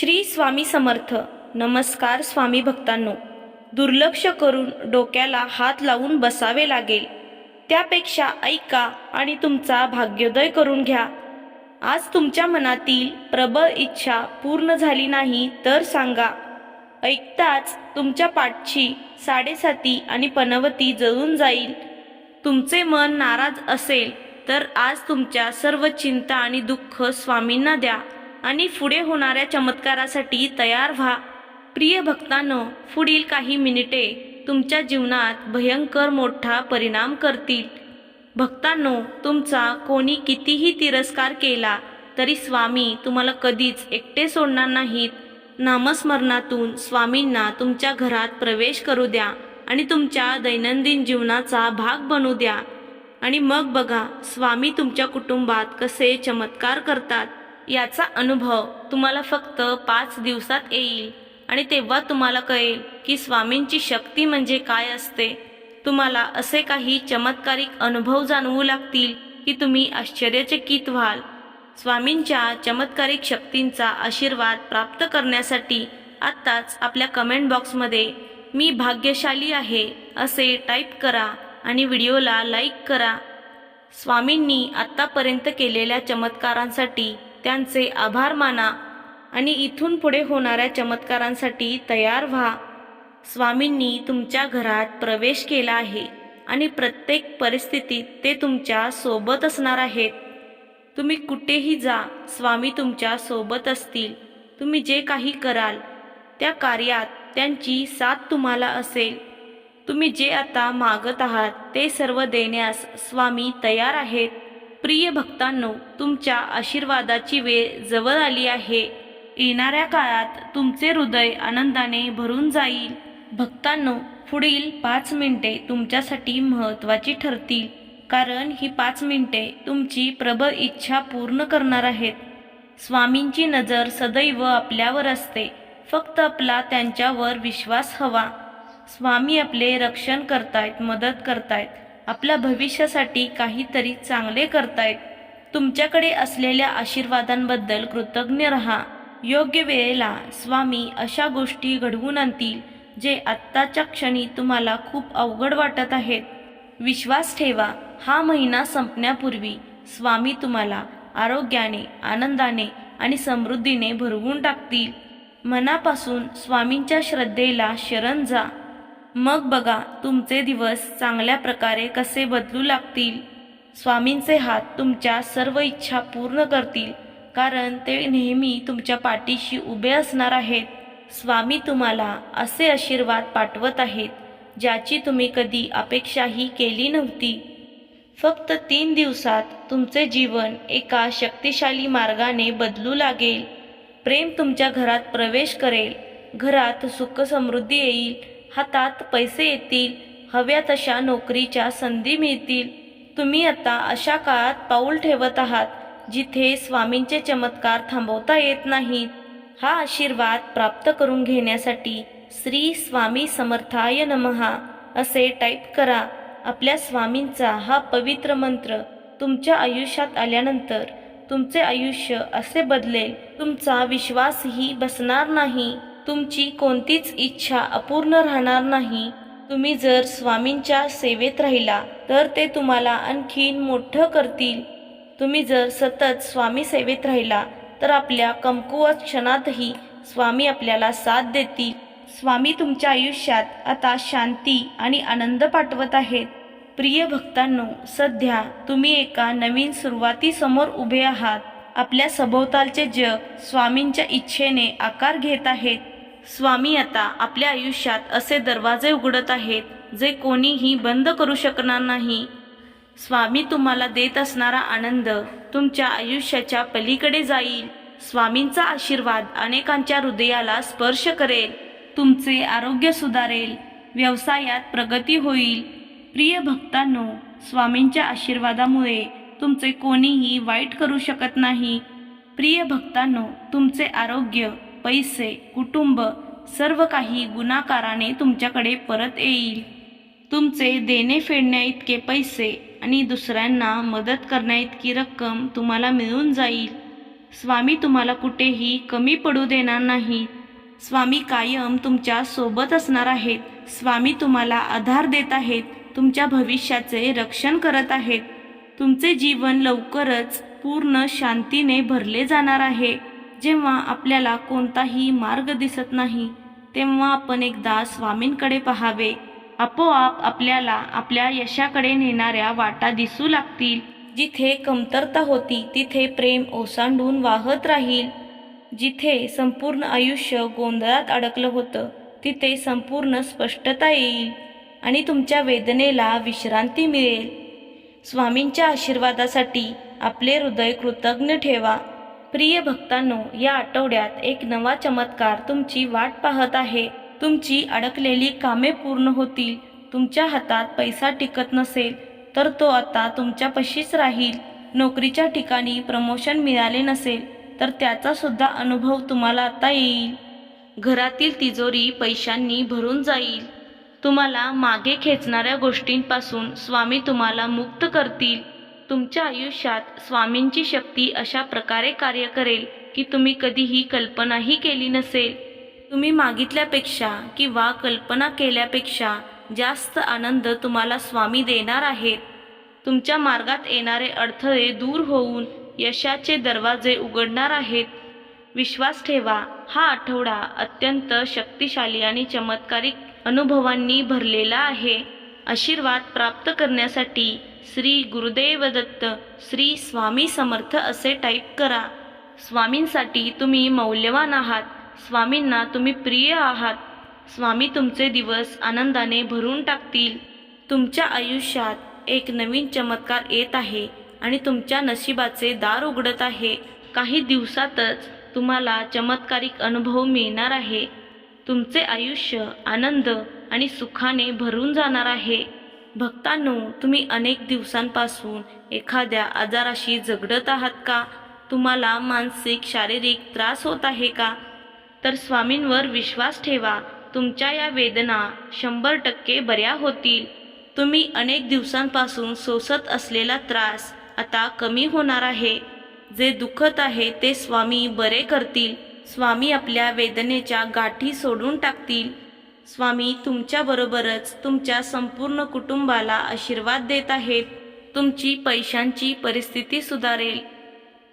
श्री स्वामी समर्थ. नमस्कार स्वामी भक्तांनो. दुर्लक्ष करून डोक्याला हात लावून बसावे लागेल. त्यापेक्षा ऐका आणि तुमचा भाग्योदय करून घ्या. आज तुमच्या मनातील प्रबळ इच्छा पूर्ण झाली नाही तर सांगा. ऐकताच तुमच्या पाठची साडेसाती आणि पनवती जळून जाईल. तुमचे मन नाराज असेल तर आज तुमच्या सर्व चिंता आणि दुःख स्वामींना द्या. आणि पुढे होणाऱ्या चमत्कारासाठी तयार व्हा. प्रिय भक्तांनो पुढील काही मिनिटे तुमच्या जीवनात भयंकर मोठा परिणाम करतील. भक्तांनो तुमचा कोणी कितीही तिरस्कार केला तरी स्वामी तुम्हाला कधीच एकटे सोडणार नाहीत. नामस्मरणातून स्वामींना तुमच्या घरात प्रवेश करू द्या आणि तुमच्या दैनंदिन जीवनाचा भाग बनू द्या. आणि मग बघा स्वामी तुमच्या कुटुंबात कसे चमत्कार करतात. याचा अनुभव तुम्हाला फक्त पाच दिवसात येईल. आणि तेव्हा तुम्हाला कळेल की स्वामींची शक्ती म्हणजे काय असते. तुम्हाला असे काही चमत्कारिक अनुभव जाणवू लागतील की तुम्ही आश्चर्यचकित व्हाल. स्वामींच्या चमत्कारिक शक्तींचा आशीर्वाद प्राप्त करण्यासाठी आत्ताच आपल्या कमेंट बॉक्समध्ये मी भाग्यशाली आहे असे टाईप करा आणि व्हिडिओला लाईक करा. स्वामींनी आत्तापर्यंत केलेल्या चमत्कारांसाठी त्यांचे आभार माना आणि इथून पुढे होणाऱ्या चमत्कारांसाठी तयार व्हा. स्वामींनी तुमच्या घरात प्रवेश केला आहे आणि प्रत्येक परिस्थितीत ते तुमच्यासोबत असणार आहेत. तुम्ही कुठेही जा स्वामी तुमच्यासोबत असतील. तुम्ही जे काही कराल त्या कार्यात त्यांची साथ तुम्हाला असेल. तुम्ही जे आता मागत आहात ते सर्व देण्यास स्वामी तयार आहेत. प्रिय भक्तांनो तुमच्या आशीर्वादाची वेळ जवळ आली आहे. येणाऱ्या काळात तुमचे हृदय आनंदाने भरून जाईल. भक्तांनो पुढील पाच मिनिटे तुमच्यासाठी महत्त्वाची ठरतील कारण ही पाच मिनिटे तुमची प्रबळ इच्छा पूर्ण करणार आहेत. स्वामींची नजर सदैव आपल्यावर असते. फक्त आपला त्यांच्यावर विश्वास हवा. स्वामी आपले रक्षण करतायत मदत करतायत. आपल्या भविष्यासाठी काहीतरी चांगले करतायत तुमच्याकडे असलेल्या आशीर्वादांबद्दल कृतज्ञ रहा. योग्य वेळेला स्वामी अशा गोष्टी घडवून आणतील जे आत्ताच्या क्षणी तुम्हाला खूप अवघड वाटत आहेत. विश्वास ठेवा हा महिना संपण्यापूर्वी स्वामी तुम्हाला आरोग्याने आनंदाने आणि समृद्धीने भरवून टाकतील. मनापासून स्वामींच्या श्रद्धेला शरण जा. मग बघा तुमचे दिवस चांगल्या प्रकारे कसे बदलू लागतील. स्वामींचे हात तुमच्या सर्व इच्छा पूर्ण करतील कारण ते नेहमी तुमच्या पाठीशी उभे असणार आहेत. स्वामी तुम्हाला असे आशीर्वाद पाठवत आहेत ज्याची तुम्ही कधी अपेक्षाही केली नव्हती. फक्त तीन दिवसात तुमचे जीवन एका शक्तिशाली मार्गाने बदलू लागेल. प्रेम तुमच्या घरात प्रवेश करेल. घरात सुखसमृद्धी येईल. हातात पैसे येतील हव्या तशा नोकरीच्या संधी मिळतील. तुम्ही आता अशा काळात पाऊल ठेवत आहात जिथे स्वामींचे चमत्कार थांबवता येत नाहीत. हा आशीर्वाद प्राप्त करून घेण्यासाठी श्री स्वामी समर्थाय नमहा असे टाईप करा. आपल्या स्वामींचा हा पवित्र मंत्र तुमच्या आयुष्यात आल्यानंतर तुमचे आयुष्य असे बदलेल तुमचा विश्वासही बसणार नाही. तुमची कोणतीच इच्छा अपूर्ण राहणार नाही. तुम्ही जर स्वामींच्या सेवेत राहिला तर ते तुम्हाला आणखीन मोठं करतील. तुम्ही जर सतत स्वामी सेवेत राहिला तर आपल्या कमकुवत क्षणातही स्वामी आपल्याला साथ देतील. स्वामी तुमच्या आयुष्यात आता शांती आणि आनंद पाठवत आहेत. प्रिय भक्तांनो सध्या तुम्ही एका नवीन सुरुवातीसमोर उभे आहात. आपल्या सभोवतालचे जग स्वामींच्या इच्छेने आकार घेत आहेत. स्वामी आता आपल्या आयुष्यात असे दरवाजे उघडत आहेत जे कोणीही बंद करू शकणार नाही. स्वामी तुम्हाला देत असणारा आनंद तुमच्या आयुष्याच्या पलीकडे जाईल. स्वामींचा आशीर्वाद अनेकांच्या हृदयाला स्पर्श करेल. तुमचे आरोग्य सुधारेल. व्यवसायात प्रगती होईल. प्रिय भक्तांनो स्वामींच्या आशीर्वादामुळे तुमचे कोणीही वाईट करू शकत नाही. प्रिय भक्तांनो तुमचे आरोग्य पैसे कुटुंब सर्व काही गुणाकाराने तुमच्याकडे परत येईल. तुमचे देणे फेडण्या इतके पैसे आणि दुसऱ्यांना मदत करण्या इतकी रक्कम तुम्हाला मिळून जाईल. स्वामी तुम्हाला कुठेही कमी पडू देणार नाही स्वामी कायम तुमच्यासोबत असणार आहेत. स्वामी तुम्हाला आधार देत आहेत. तुमच्या भविष्याचे रक्षण करत आहेत. तुमचे जीवन लवकरच पूर्ण शांतीने भरले जाणार आहे. जेव्हा आपल्याला कोणताही मार्ग दिसत नाही तेव्हा आपण एकदा स्वामींकडे पहावे. आपोआप आपल्याला आपल्या यशाकडे नेणाऱ्या वाटा दिसू लागतील. जिथे कमतरता होती तिथे प्रेम ओसांडून वाहत राहील. जिथे संपूर्ण आयुष्य गोंधळात अडकलं होतं तिथे संपूर्ण स्पष्टता येईल आणि तुमच्या वेदनेला विश्रांती मिळेल. स्वामींच्या आशीर्वादासाठी आपले हृदय कृतज्ञ ठेवा. प्रिय भक्तांनो या आठवड्यात एक नवा चमत्कार तुमची वाट पाहत आहे. तुमची अडकलेली कामे पूर्ण होतील. तुमच्या हातात पैसा टिकत नसेल तर तो आता तुमच्यापाशीच राहील. नोकरीच्या ठिकाणी प्रमोशन मिळाले नसेल तर त्याचा सुद्धा अनुभव तुम्हाला आता येईल. घरातील तिजोरी पैशांनी भरून जाईल. तुम्हाला मागे खेचणाऱ्या गोष्टींपासून स्वामी तुम्हाला मुक्त करतील. तुमच्या आयुष्यात स्वामींची शक्ती अशा प्रकारे कार्य करेल की तुम्ही कधीही कल्पनाही केली नसेल. तुम्ही मागितल्यापेक्षा किंवा कल्पना केल्यापेक्षा जास्त आनंद तुम्हाला स्वामी देणार आहेत. तुमच्या मार्गात येणारे अडथळे दूर होऊन यशाचे दरवाजे उघडणार आहेत. विश्वास ठेवा हा आठवडा अत्यंत शक्तिशाली आणि चमत्कारिक अनुभवांनी भरलेला आहे. आशीर्वाद प्राप्त करण्यासाठी श्री गुरुदेव दत्त श्री स्वामी समर्थ असे टाईप करा. स्वामींसाठी तुम्ही मौल्यवान आहात. स्वामींना तुम्ही प्रिय आहात. स्वामी तुमचे दिवस आनंदाने भरून टाकतील. तुमच्या आयुष्यात एक नवीन चमत्कार येत आहे आणि तुमच्या नशिबाचे दार उघडत आहे. काही दिवसातच तुम्हाला चमत्कारिक अनुभव मिळणार आहे. तुमचे आयुष्य आनंद आणि सुखाने भरून जाणार आहे. भक्तांनो तुम्ही अनेक दिवसांपासून एखाद्या आजाराशी झगडत आहात का? तुम्हाला मानसिक शारीरिक त्रास होत आहे का? तर स्वामींवर विश्वास ठेवा तुमच्या या वेदना शंभर टक्के बऱ्या होतील. तुम्ही अनेक दिवसांपासून सोसत असलेला त्रास आता कमी होणार आहे. जे दुखत आहे ते स्वामी बरे करतील. स्वामी आपल्या वेदनेच्या गाठी सोडून टाकतील. स्वामी तुमच्याबरोबरच तुमच्या संपूर्ण कुटुंबाला आशीर्वाद देत आहेत. तुमची पैशांची परिस्थिती सुधारेल.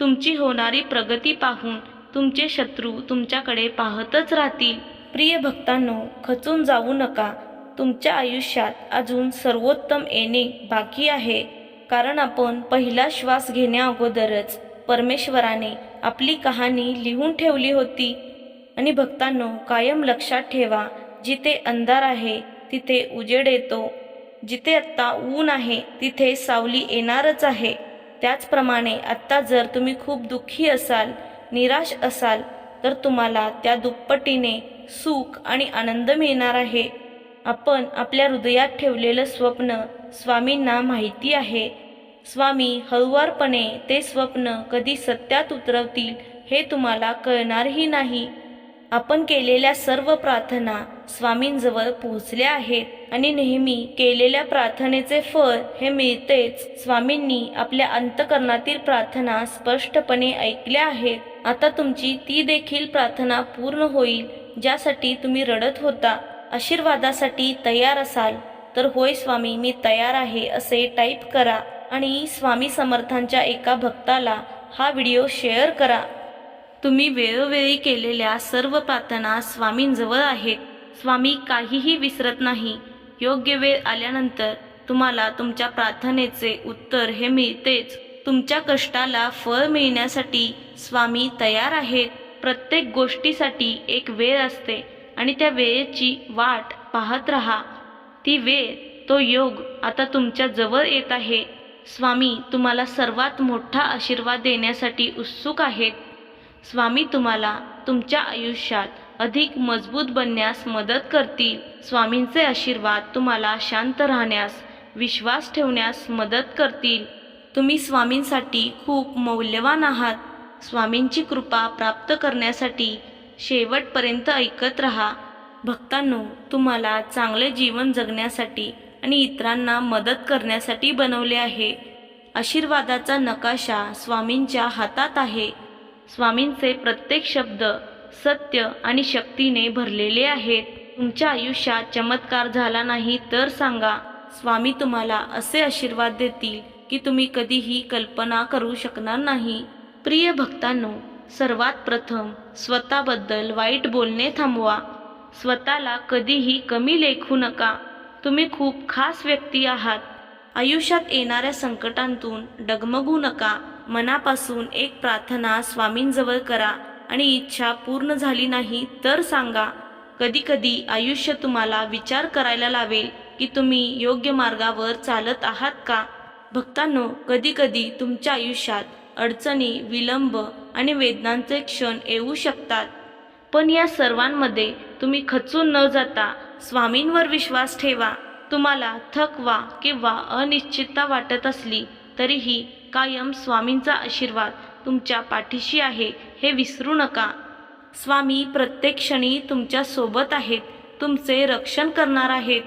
तुमची होणारी प्रगती पाहून तुमचे शत्रू तुमच्याकडे पाहतच राहतील. प्रिय भक्तांनो खचून जाऊ नका. तुमच्या आयुष्यात अजून सर्वोत्तम येणे बाकी आहे. कारण आपण पहिला श्वास घेण्याअगोदरच परमेश्वराने आपली कहाणी लिहून ठेवली होती. आणि भक्तांनो कायम लक्षात ठेवा जिथे अंधार आहे तिथे उजेड येतो. जिथे आत्ता ऊन आहे तिथे सावली येणारच आहे. त्याचप्रमाणे आत्ता जर तुम्ही खूप दुःखी असाल निराश असाल तर तुम्हाला त्या दुप्पटीने सुख आणि आनंद मिळणार आहे. आपण आपल्या हृदयात ठेवलेलं स्वप्न स्वामींना माहिती आहे. स्वामी हळुवारपणे ते स्वप्न कधी सत्यात उतरवतील हे तुम्हाला कळणारही नाही. आपण केलेल्या सर्व प्रार्थना स्वामींजवळ पोहोचल्या आहेत आणि नेहमी केलेल्या प्रार्थनेचे फळ हे मिळतेच. स्वामींनी आपल्या अंतकरणातील प्रार्थना स्पष्टपणे ऐकल्या आहेत. आता तुमची ती देखील प्रार्थना पूर्ण होईल ज्यासाठी तुम्ही रडत होता. आशीर्वादासाठी तयार असाल. तर होय स्वामी मी तयार आहे असे टाईप करा. आणि स्वामी समर्थांच्या एका भक्ताला हा व्हिडिओ शेअर करा. तुम्ही वेळोवेळी केलेल्या सर्व प्रार्थना स्वामींजवळ आहेत. स्वामी काहीही विसरत नाही. योग्य वेळ आल्यानंतर तुम्हाला तुमच्या प्रार्थनेचे उत्तर हे मिळतेच. तुमच्या कष्टाला फळ मिळण्यासाठी स्वामी तयार आहेत. प्रत्येक गोष्टीसाठी एक वेळ असते आणि त्या वेळेची वाट पाहत राहा. ती वेळ तो योग आता तुमच्या जवळ येत आहे. स्वामी तुम्हाला सर्वात मोठा आशीर्वाद देण्यासाठी उत्सुक आहेत. स्वामी तुम्हाला तुमच्या आयुष्यात अधिक मजबूत बनण्यास मदत करतील. स्वामींचे आशीर्वाद तुम्हाला शांत राहण्यास विश्वास ठेवण्यास मदत करतील. तुम्ही स्वामींसाठी खूप मौल्यवान आहात. स्वामींची कृपा प्राप्त करण्यासाठी शेवटपर्यंत ऐकत राहा. भक्तांनो तुम्हाला चांगले जीवन जगण्यासाठी आणि इतरांना मदत करण्यासाठी बनवले आहे. आशीर्वादाचा नकाशा स्वामींच्या हातात आहे. स्वामींचे प्रत्येक शब्द सत्य आणि शक्तीने भरलेले आहेत. तुमच्या आयुष्यात चमत्कार झाला नाही तर सांगा स्वामी तुम्हाला असे आशीर्वाद देतील की तुम्ही कधीही कल्पना करू शकणार नाही. प्रिय भक्तांनो सर्वात प्रथम स्वतःबद्दल वाईट बोलणे थांबवा. स्वतःला कधीही कमी लेखू नका. तुम्ही खूप खास व्यक्ती आहात. आयुष्यात येणाऱ्या संकटांतून डगमगू नका. मनापासून एक प्रार्थना स्वामींजवळ करा आणि इच्छा पूर्ण झाली नाही तर सांगा कधीकधी आयुष्य तुम्हाला विचार करायला लावेल की तुम्ही योग्य मार्गावर चालत आहात का? भक्तांनो कधीकधी तुमच्या आयुष्यात अडचणी विलंब आणि वेदनांचे क्षण येऊ शकतात. पण या सर्वांमध्ये तुम्ही खचून न जाता स्वामींवर विश्वास ठेवा. तुम्हाला थकवा किंवा अनिश्चितता वाटत असली तरीही कायम स्वामींचा आशीर्वाद तुमच्या पाठीशी आहे हे विसरू नका. स्वामी प्रत्येक क्षणी तुमच्यासोबत आहेत तुमचे रक्षण करणार आहेत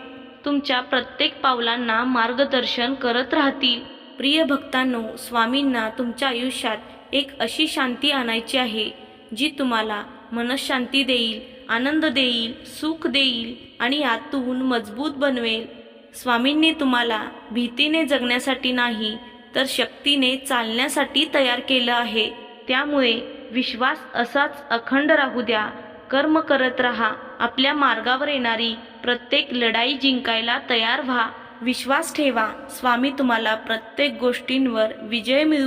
तुमच्या प्रत्येक पावलांना मार्गदर्शन करत राहतील. प्रिय भक्तांनो स्वामींना तुमच्या आयुष्यात एक अशी शांती आणायची आहे जी तुम्हाला मनशांती देईल आनंद देईल सुख देईल आणि आतून मजबूत बनवेल. स्वामींनी तुम्हाला भीतीने जगण्यासाठी नाही तर शक्तीने चालण्यासाठी तयार केलं आहे. त्यामुळे विश्वास असाच अखंड राहू द्या. कर्म करत राहा. आपल्या मार्गावर येणारी प्रत्येक लढाई जिंकायला तयार व्हा. विश्वास ठेवा. स्वामी तुम्हाला प्रत्येक गोष्टींवर विजय मिळू